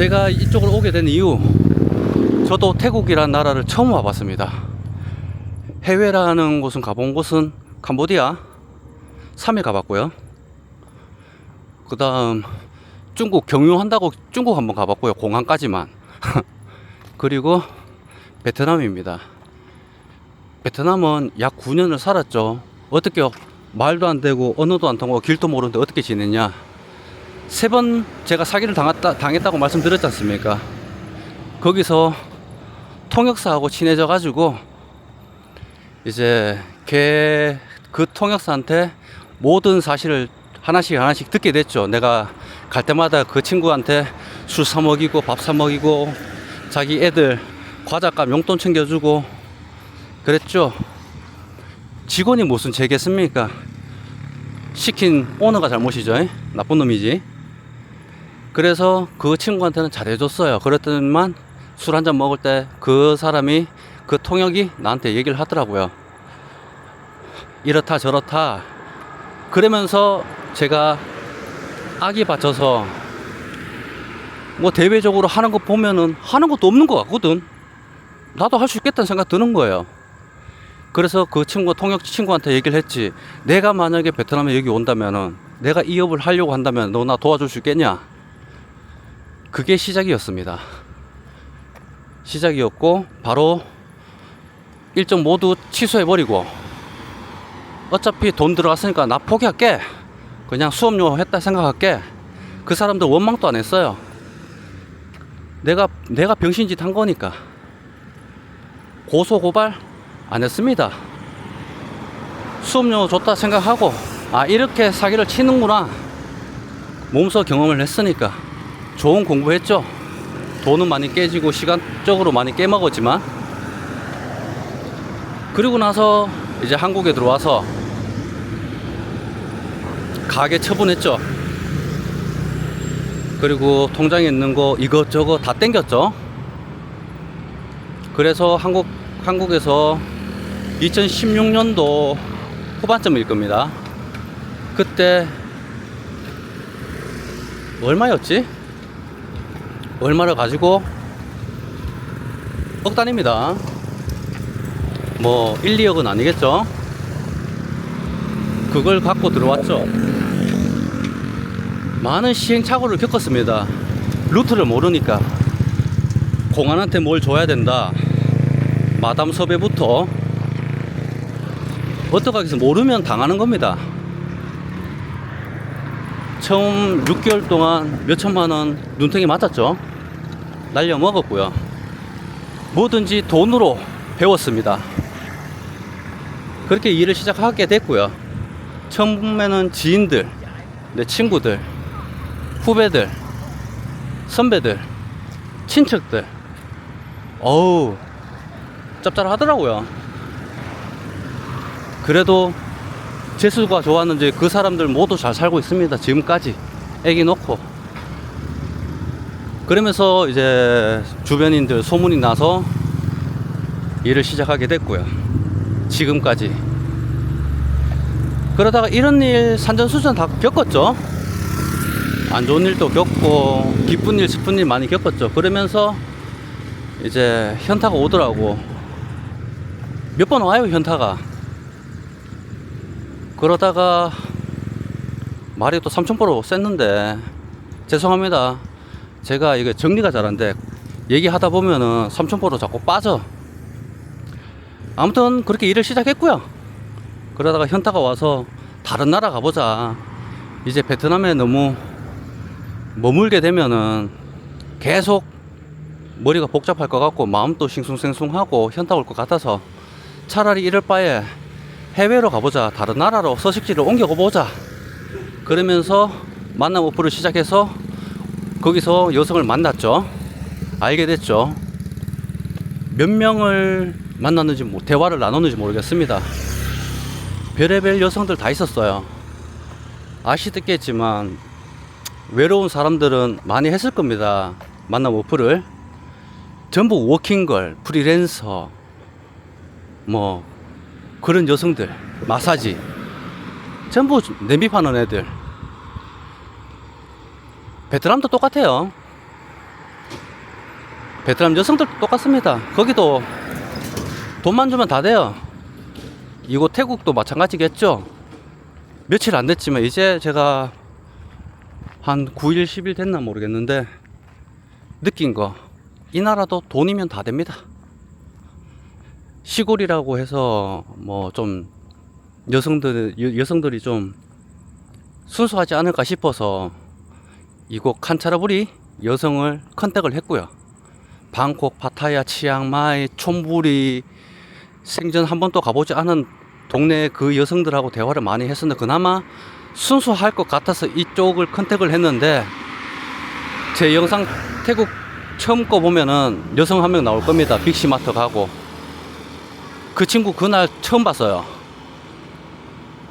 제가 이쪽으로 오게 된 이유, 저도 태국이라는 나라를 처음 와봤습니다. 해외라는 곳은 가본 곳은 캄보디아 3일 가봤고요. 그 다음 중국 경유한다고 중국 한번 가봤고요. 공항까지만. 그리고 베트남입니다. 베트남은 약 9년을 살았죠. 어떻게 말도 안 되고 언어도 안 통하고 길도 모르는데 어떻게 지냈냐. 세 번 제가 사기를 당했다, 당했다고 말씀드렸지 않습니까? 거기서 통역사하고 친해져 가지고 이제 걔 그 통역사한테 모든 사실을 하나씩 하나씩 듣게 됐죠. 내가 갈 때마다 그 친구한테 술 사 먹이고 밥 사 먹이고 자기 애들 과자값 용돈 챙겨주고 그랬죠. 직원이 무슨 죄겠습니까? 시킨 오너가 잘못이죠. 에? 나쁜 놈이지. 그래서 그 친구한테는 잘해줬어요. 그랬더니만 술 한 잔 먹을 때 그 사람이 그 통역이 나한테 얘기를 하더라고요. 이렇다 저렇다. 그러면서 제가 악이 받쳐서 뭐 대외적으로 하는 거 보면은 하는 것도 없는 것 같거든. 나도 할 수 있겠다는 생각 드는 거예요. 그래서 그 친구 통역 친구한테 얘기를 했지. 내가 만약에 베트남에 여기 온다면은 내가 이 업을 하려고 한다면 너 나 도와줄 수 있겠냐? 그게 시작이었습니다. 시작이었고 바로 일정 모두 취소해 버리고 어차피 돈 들어갔으니까 나 포기할게. 그냥 수업료 했다 생각할게. 그 사람들 원망도 안 했어요. 내가 내가 병신짓 한 거니까 고소 고발 안 했습니다. 수업료 줬다 생각하고 아 이렇게 사기를 치는구나 몸소 경험을 했으니까 좋은 공부했죠. 돈은 많이 깨지고 시간적으로 많이 깨먹었지만 그리고 나서 이제 한국에 들어와서 가게 처분했죠. 그리고 통장에 있는 거 이것저것 다 땡겼죠. 그래서 한국 한국에서 2016년도 후반쯤일 겁니다. 그때 얼마였지? 얼마를 가지고 억 단입니다. 뭐 1, 2억은 아니겠죠? 그걸 갖고 들어왔죠. 많은 시행착오를 겪었습니다. 루트를 모르니까 공안한테 뭘 줘야 된다. 마담 섭외부터 어떻게 하겠어 모르면 당하는 겁니다. 처음 6개월 동안 몇 천만 원 눈탱이 맞았죠. 날려 먹었고요. 뭐든지 돈으로 배웠습니다. 그렇게 일을 시작하게 됐고요. 처음에는 지인들, 내 친구들, 후배들, 선배들, 친척들, 어우, 짭짤하더라고요. 그래도 재수가 좋았는지 그 사람들 모두 잘 살고 있습니다. 지금까지. 애기 놓고. 그러면서 이제 주변인들 소문이 나서 일을 시작하게 됐고요. 지금까지. 그러다가 이런 일 산전수전 다 겪었죠. 안 좋은 일도 겪고 기쁜 일, 슬픈 일 많이 겪었죠. 그러면서 이제 현타가 오더라고. 몇 번 와요, 현타가. 그러다가 말이 또 삼천포로 쐈는데 죄송합니다. 제가 이게 정리가 잘안 돼. 얘기하다 보면은 삼천포로 자꾸 빠져. 아무튼 그렇게 일을 시작했고요. 그러다가 현타가 와서 다른 나라 가보자. 이제 베트남에 너무 머물게 되면은 계속 머리가 복잡할 것 같고 마음도 싱숭생숭하고 현타 올 것 같아서 차라리 이럴 바에 해외로 가보자. 다른 나라로 서식지를 옮겨가 보자. 그러면서 만남 어플을 시작해서 거기서 여성을 만났죠. 알게 됐죠. 몇 명을 만났는지 뭐 대화를 나눴는지 모르겠습니다. 별의별 여성들 다 있었어요. 아시겠지만 외로운 사람들은 많이 했을 겁니다. 만남 어플을 전부 워킹걸, 프리랜서, 뭐 그런 여성들, 마사지 전부 냄비 파는 애들. 베트남도 똑같아요. 베트남 여성들도 똑같습니다. 거기도 돈만 주면 다 돼요. 이곳 태국도 마찬가지겠죠. 며칠 안 됐지만 이제 제가 한 9일, 10일 됐나 모르겠는데 느낀 거. 이 나라도 돈이면 다 됩니다. 시골이라고 해서 뭐 좀 여성들 여, 여성들이 좀 순수하지 않을까 싶어서 이곳 칸차라부리 여성을 컨택을 했고요. 방콕, 파타야, 치앙마이, 촌부리 생전 한 번도 가보지 않은 동네 그 여성들하고 대화를 많이 했었는데 그나마 순수할 것 같아서 이쪽을 컨택을 했는데 제 영상 태국 처음 거 보면은 여성 한 명 나올 겁니다. 빅시마트 가고 그 친구 그날 처음 봤어요.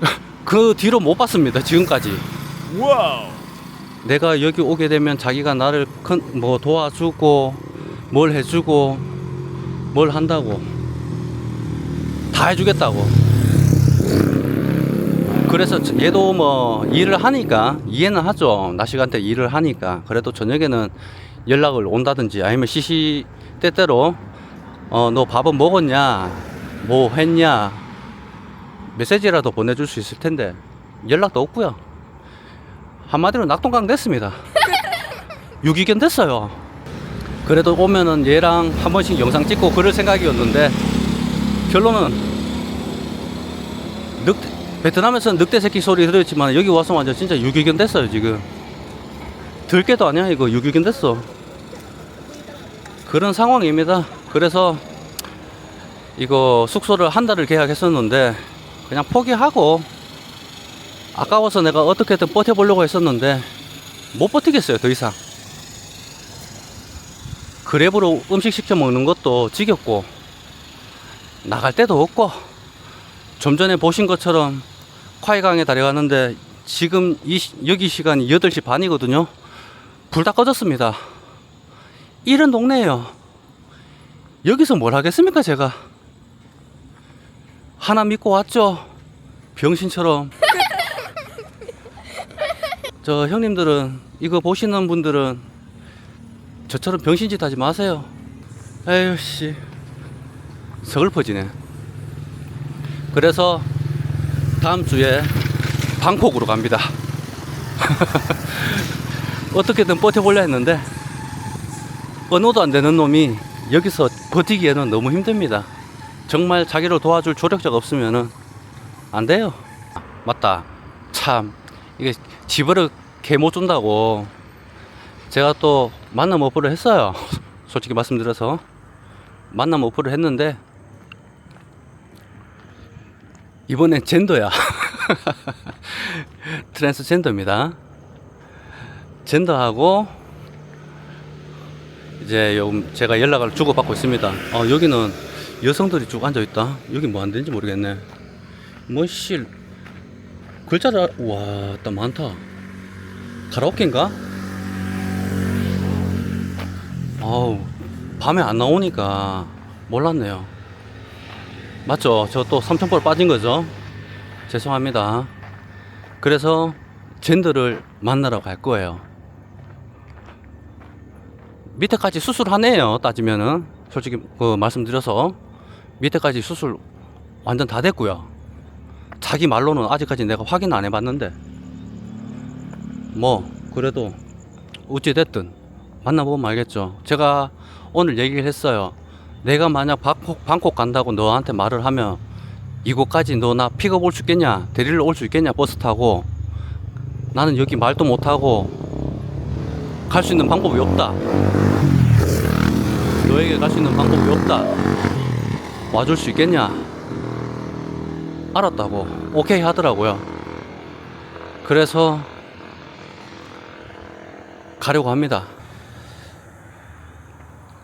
그 뒤로 못 봤습니다. 지금까지. 와우. 내가 여기 오게 되면 자기가 나를 큰, 뭐 도와주고 뭘 해주고 뭘 한다고. 다 해주겠다고. 그래서 저- 얘도 뭐 일을 하니까 이해는 하죠. 낮 시간대 일을 하니까. 그래도 저녁에는 연락을 온다든지 아니면 시시 때때로 어 너 밥은 먹었냐? 뭐 했냐? 메시지라도 보내줄 수 있을 텐데 연락도 없고요 한마디로 낙동강 됐습니다. 유기견 됐어요. 그래도 오면은 얘랑 한 번씩 영상 찍고 그럴 생각이었는데 결론은 늑대, 베트남에서는 늑대 새끼 소리 들었지만 여기 와서 완전 진짜 유기견 됐어요 지금. 들개도 아니야 이거 유기견 됐어. 그런 상황입니다. 그래서 이거 숙소를 한 달을 계약했었는데 그냥 포기하고 아까워서 내가 어떻게든 버텨보려고 했었는데 못 버티겠어요 더 이상. 그랩으로 음식 시켜 먹는 것도 지겹고 나갈 데도 없고 좀 전에 보신 것처럼 콰이강에 달려가는데 지금 이, 시- 여기 시간이 8시 반이거든요. 불 다 꺼졌습니다. 이런 동네예요. 여기서 뭘 하겠습니까 제가? 하나 믿고 왔죠? 병신처럼 저 형님들은 이거 보시는 분들은 저처럼 병신짓 하지 마세요. 에휴 씨 서글퍼지네. 그래서 다음 주에 방콕으로 갑니다. 어떻게든 버텨보려 했는데 언어도 안 되는 놈이 여기서 버티기에는 너무 힘듭니다. 정말 자기를 도와줄 조력자가 없으면은 안 돼요. 맞다. 참 이게 집을 개못 준다고 제가 또 만남 어플을 했어요. 솔직히 말씀드려서 만남 어플을 했는데 이번엔 젠더야. 트랜스젠더입니다. 젠더하고 이제 요 제가 연락을 주고받고 있습니다. 어, 여기는 여성들이 쭉 앉아 있다. 여기 뭐 안 되는지 모르겠네. 뭐씨 글자를 와, 딱 많다. 가라오케인가? 아우, 밤에 안 나오니까 몰랐네요. 맞죠? 저또 삼천포로 빠진 거죠? 죄송합니다. 그래서 젠더를 만나러 갈 거예요. 밑에까지 수술하네요. 따지면은 솔직히 그 말씀드려서 밑에까지 수술 완전 다 됐고요. 자기 말로는 아직까지 내가 확인 안 해봤는데. 뭐 그래도 어찌됐든 만나보면 알겠죠. 제가 오늘 얘기를 했어요. 내가 만약 방콕, 방콕 간다고 너한테 말을 하면 이곳까지 너 나 픽업 올 수 있겠냐? 데리러 올 수 있겠냐? 버스 타고. 나는 여기 말도 못하고 갈 수 있는 방법이 없다. 너에게 갈 수 있는 방법이 없다. 와줄 수 있겠냐 알았다고 오케이 하더라고요. 그래서 가려고 합니다.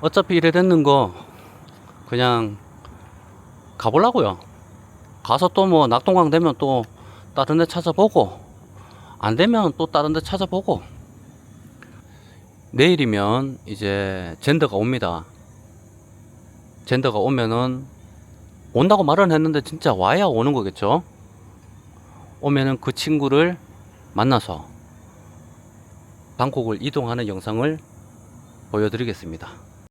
어차피 이래 됐는 거 그냥 가보려고요. 가서 또 뭐 낙동강 되면 또 다른 데 찾아보고 안 되면 또 다른 데 찾아보고 내일이면 이제 젠더가 옵니다. 젠더가 오면은 온다고 말은 했는데 진짜 와야 오는 거겠죠. 오면은 그 친구를 만나서 방콕을 이동하는 영상을 보여드리겠습니다.